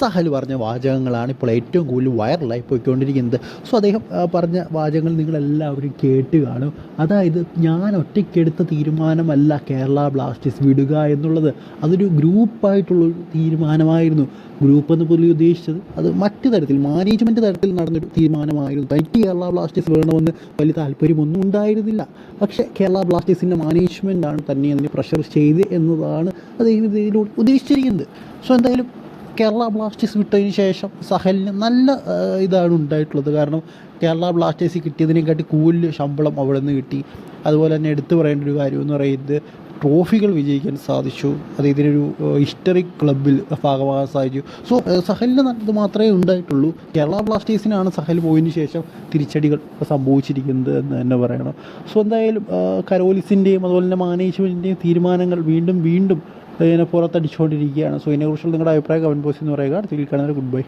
സഹൽ പറഞ്ഞ വാചകങ്ങളാണ് ഇപ്പോൾ ഏറ്റവും കൂടുതൽ വൈറലായി പോയിക്കൊണ്ടിരിക്കുന്നത്. സോ അദ്ദേഹം പറഞ്ഞ വാചകങ്ങൾ നിങ്ങളെല്ലാവരും കേട്ട് കാണും. അതായത് ഞാൻ ഒറ്റയ്ക്കെടുത്ത തീരുമാനമല്ല കേരള ബ്ലാസ്റ്റേഴ്സ് വിടുക എന്നുള്ളത്. അതൊരു ഗ്രൂപ്പായിട്ടുള്ളൊരു തീരുമാനമായിരുന്നു. ഗ്രൂപ്പ് എന്ന് പുള്ളി ഉദ്ദേശിച്ചത് അത് മറ്റു തരത്തിൽ മാനേജ്മെന്റ് തരത്തിൽ നടന്നൊരു തീരുമാനമായിരുന്നു. തനിക്ക് കേരള ബ്ലാസ്റ്റേഴ്സ് വേണമെന്ന് വലിയ താല്പര്യമൊന്നും ഉണ്ടായിരുന്നില്ല. പക്ഷേ കേരള ബ്ലാസ്റ്റേഴ്സിന്റെ മാനേജ്മെന്റാണ് തന്നെ അതിനെ പ്രഷർ ചെയ്ത് എന്നതാണ് അദ്ദേഹം ഇതിലൂടെ ഉദ്ദേശിച്ചിരിക്കുന്നത്. സോ എന്തായാലും കേരള ബ്ലാസ്റ്റേഴ്സ് വിട്ടതിന് ശേഷം സഹലിന് നല്ല ഇതാണ് ഉണ്ടായിട്ടുള്ളത്. കാരണം കേരള ബ്ലാസ്റ്റേഴ്സ് കിട്ടിയതിനെക്കാട്ടി കൂടുതൽ ശമ്പളം അവിടെ നിന്ന് കിട്ടി. അതുപോലെ തന്നെ എടുത്തു പറയേണ്ട ഒരു കാര്യം എന്ന് പറയുന്നത് ട്രോഫികൾ വിജയിക്കാൻ സാധിച്ചു. അത് ഇതിനൊരു ഹിസ്റ്ററിക് ക്ലബിൽ ഭാഗമാകാൻ സാധിച്ചു. സോ സഹലിന് നല്ലത് മാത്രമേ ഉണ്ടായിട്ടുള്ളൂ. കേരള ബ്ലാസ്റ്റേഴ്സിനാണ് സഹൽ പോയതിന് ശേഷം തിരിച്ചടികൾ സംഭവിച്ചിരിക്കുന്നത് എന്ന് തന്നെ പറയണം. സോ എന്തായാലും കരോലിസിന്റെയും അതുപോലെ തന്നെ മാനേജ്മെന്റിന്റെയും തീരുമാനങ്ങൾ വീണ്ടും വീണ്ടും ഇതിനെ പുറത്തടിച്ചുകൊണ്ടിരിക്കുകയാണ്. സോ ഇതിനെക്കുറിച്ചുള്ള നിങ്ങളുടെ അഭിപ്രായം കമന്റ് ബോക്സിൽ നിന്ന് പറയുക. അടുത്ത കാണുന്നത് ഗുഡ് ബൈ.